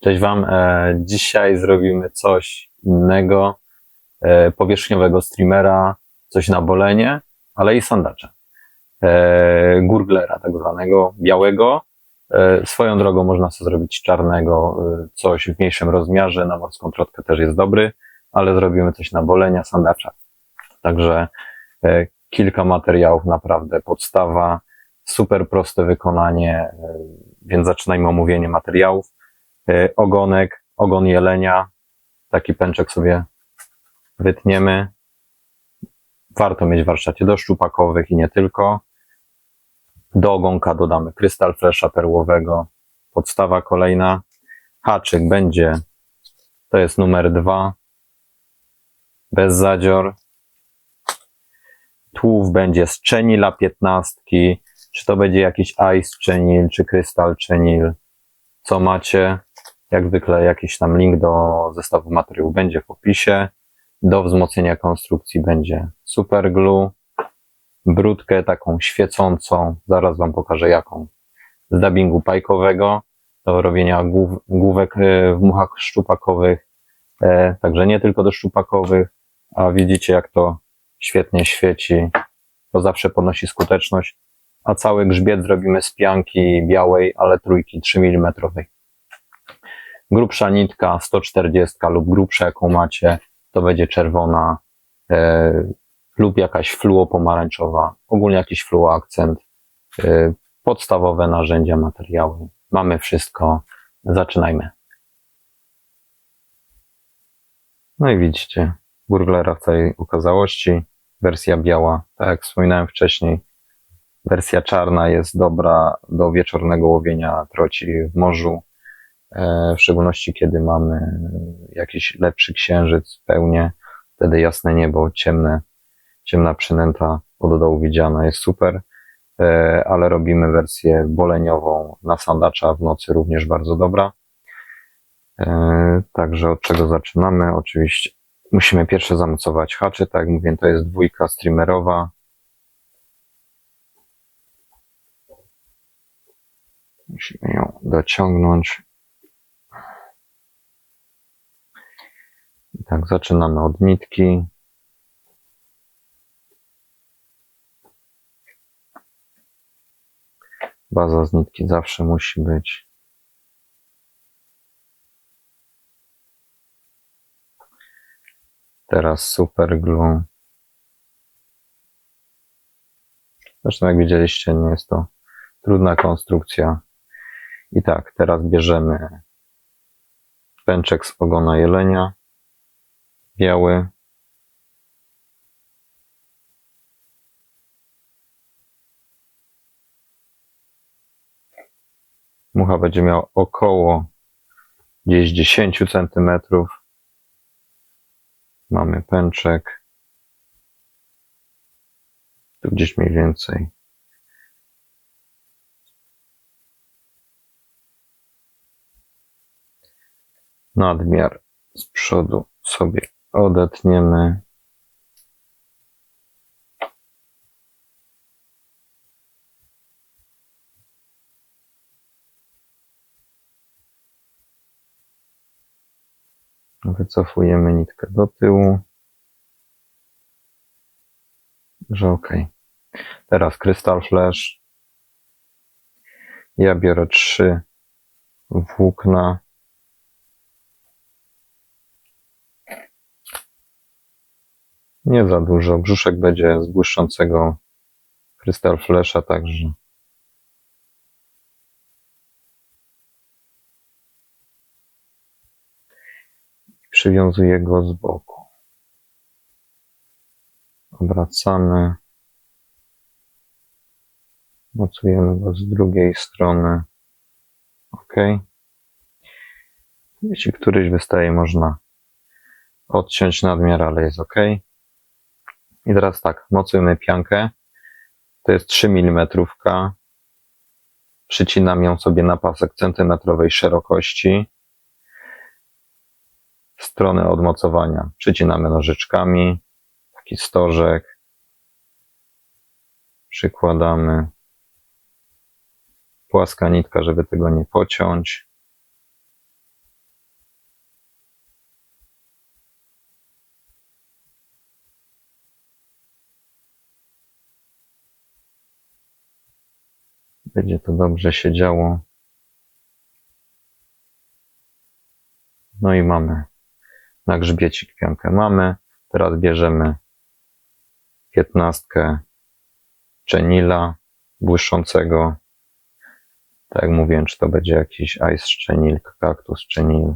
Cześć Wam. E, dzisiaj zrobimy coś innego, e, powierzchniowego streamera, coś na bolenie, ale i sandacza. E, gurglera tak zwanego, białego. Swoją drogą można sobie zrobić czarnego, coś w mniejszym rozmiarze, na morską trotkę też jest dobry, ale zrobimy coś na bolenia, sandacza. Także kilka materiałów, naprawdę podstawa, super proste wykonanie, więc zaczynajmy omówienie materiałów. E, ogonek, ogon jelenia, taki pęczek sobie wytniemy. Warto mieć w warsztacie do szczupakowych i nie tylko. Do ogonka dodamy krystal flesza perłowego. Podstawa kolejna. Haczyk będzie, to jest numer dwa. Bez zadzior. Tłów będzie z czenila piętnastki. Czy to będzie jakiś ice czenil, czy krystal czenil. Co macie? Jak zwykle jakiś tam link do zestawu materiałów będzie w opisie. Do wzmocnienia konstrukcji będzie super glue. Brudkę taką świecącą, zaraz Wam pokażę jaką. Z dubbingu pajkowego do robienia głów, główek e, w muchach szczupakowych. E, także nie tylko do szczupakowych, a widzicie jak to świetnie świeci. To zawsze podnosi skuteczność. A cały grzbiet zrobimy z pianki białej, ale trójki 3 mm grubsza nitka 140 lub grubsza jaką macie, to będzie czerwona e, lub jakaś fluo pomarańczowa, ogólnie jakiś fluo akcent, e, podstawowe narzędzia, materiały. Mamy wszystko, zaczynajmy. No i widzicie, burglera w całej okazałości, wersja biała, tak jak wspominałem wcześniej, wersja czarna jest dobra do wieczornego łowienia troci w morzu, w szczególności kiedy mamy jakiś lepszy księżyc, pełnie, wtedy jasne niebo, ciemne, ciemna przynęta od dołu widziana jest super, e, ale robimy wersję boleniową na sandacza w nocy również bardzo dobra. E, także od czego zaczynamy? Oczywiście musimy pierwsze zamocować haczy, tak jak mówię, to jest dwójka streamerowa. Musimy ją dociągnąć. I tak, zaczynamy od nitki. Baza z nitki zawsze musi być. Teraz super glue. Zresztą jak widzieliście, nie jest to trudna konstrukcja. I tak, teraz bierzemy pęczek z ogona jelenia biały. Mucha będzie miała około gdzieś 10 centymetrów. Mamy pęczek. Tu gdzieś mniej więcej. Nadmiar z przodu sobie odetniemy. Wycofujemy nitkę do tyłu. Że ok teraz krystal flash. Ja biorę trzy włókna Nie za dużo. Brzuszek będzie z błyszczącego krystal flesza, także przywiązuję go z boku. Obracamy. Mocujemy go z drugiej strony. Ok. Jeśli któryś wystaje, można odciąć nadmiar, ale jest ok. I teraz tak, mocujemy piankę. To jest 3 mm. Przycinam ją sobie na pasek centymetrowej szerokości. Stronę odmocowania przycinamy nożyczkami. Taki stożek. Przykładamy. Płaska nitka, żeby tego nie pociąć. Będzie to dobrze się działo. No i mamy na grzbiecik piankę mamy. Teraz bierzemy piętnastkę czenila błyszczącego. Tak jak mówiłem, czy to będzie jakiś ice szczenil, kaktus szczenil.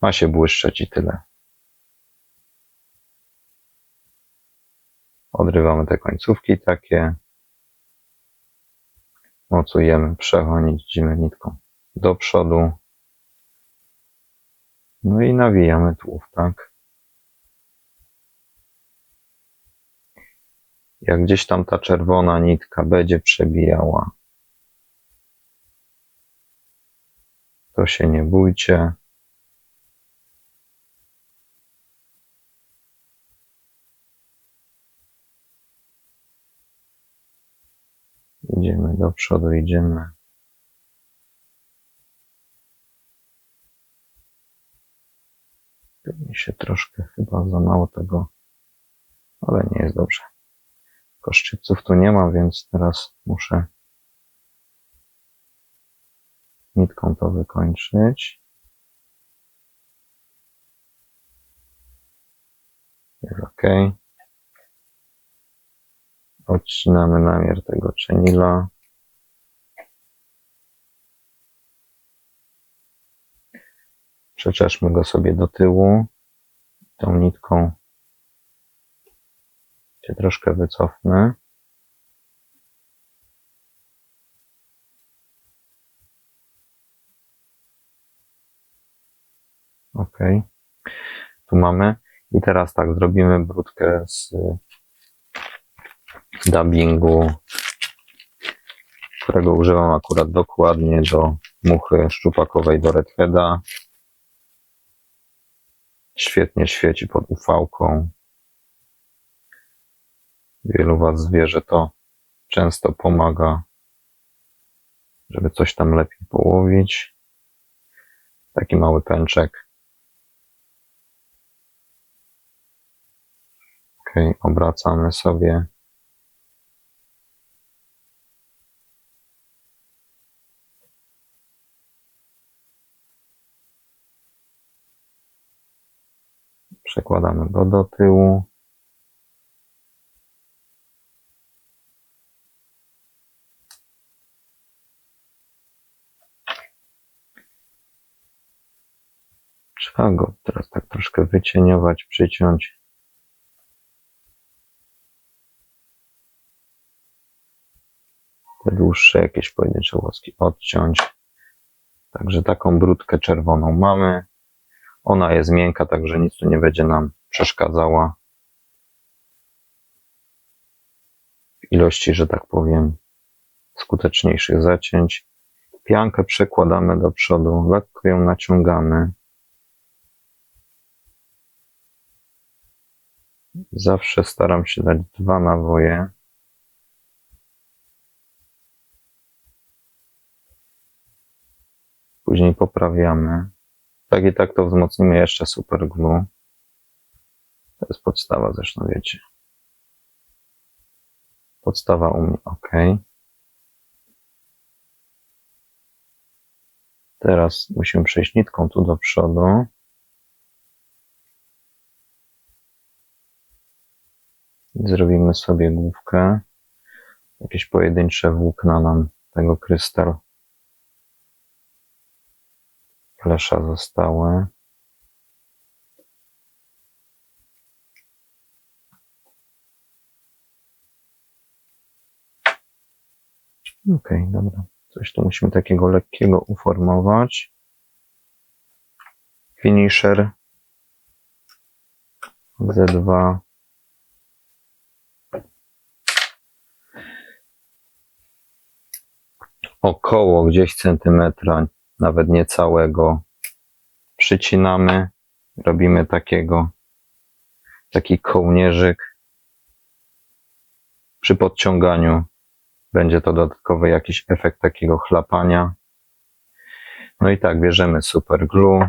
Ma się błyszczeć i tyle. Odrywamy te końcówki takie. Mocujemy, przechodzimy nitką do przodu. No i nawijamy tułów, tak? Jak gdzieś tam ta czerwona nitka będzie przebijała, to się nie bójcie. Idziemy do przodu, idziemy. Mi się troszkę chyba za mało tego, ale nie jest dobrze. Tylko szczypców tu nie ma, więc teraz muszę nitką to wykończyć. Jest ok. Odcinamy namiar tego czenila. Przeczeszmy go sobie do tyłu. Tą nitką się troszkę wycofnę. Ok. Tu mamy. I teraz tak, zrobimy brudkę z dubbingu, którego używam akurat dokładnie do muchy szczupakowej do Redheada. Świetnie świeci pod ufałką. Wielu Was wie, że to często pomaga, żeby coś tam lepiej połowić. Taki mały pęczek. Ok, obracamy sobie. Przekładamy go do tyłu. Trzeba go teraz tak troszkę wycieniować, przyciąć. Te dłuższe jakieś pojedyncze łoski odciąć. Także taką brudkę czerwoną mamy. Ona jest miękka, także nic tu nie będzie nam przeszkadzała. W ilości, że tak powiem, skuteczniejszych zacięć. Piankę przekładamy do przodu, lekko ją naciągamy. Zawsze staram się dać dwa nawoje. Później poprawiamy. Tak i tak to wzmocnimy jeszcze super glue. To jest podstawa zresztą, wiecie. Podstawa u mnie ok. Teraz musimy przejść nitką tu do przodu. Zrobimy sobie główkę. Jakieś pojedyncze włókna nam tego krystal flesza zostały. Ok, dobra. Coś tu musimy takiego lekkiego uformować. Finisher Z2 około gdzieś centymetra, nawet nie całego. Przycinamy, robimy takiego, taki kołnierzyk. Przy podciąganiu będzie to dodatkowy jakiś efekt takiego chlapania. No i tak, bierzemy super glue.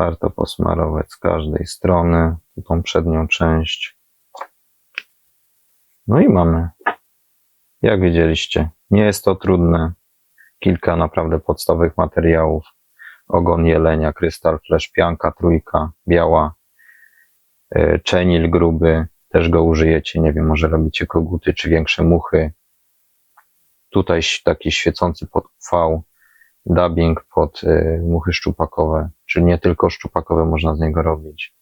Warto posmarować z każdej strony, tą przednią część. No i mamy. Jak widzieliście, nie jest to trudne. Kilka naprawdę podstawowych materiałów. Ogon jelenia, krystal, flash, pianka, trójka, biała, e, czenil gruby, też go użyjecie, nie wiem, może robicie koguty czy większe muchy. Tutaj taki świecący pod V, dubbing pod y, muchy szczupakowe, czyli nie tylko szczupakowe można z niego robić.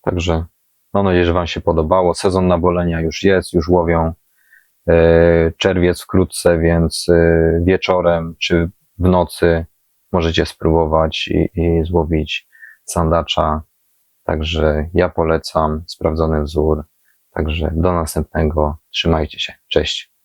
Także mam nadzieję, że Wam się podobało. Sezon nabolenia już jest, już łowią. Y, Czerwiec wkrótce, więc y, wieczorem czy w nocy możecie spróbować i, i złowić sandacza. Także ja polecam sprawdzony wzór. Także do następnego. Trzymajcie się. Cześć.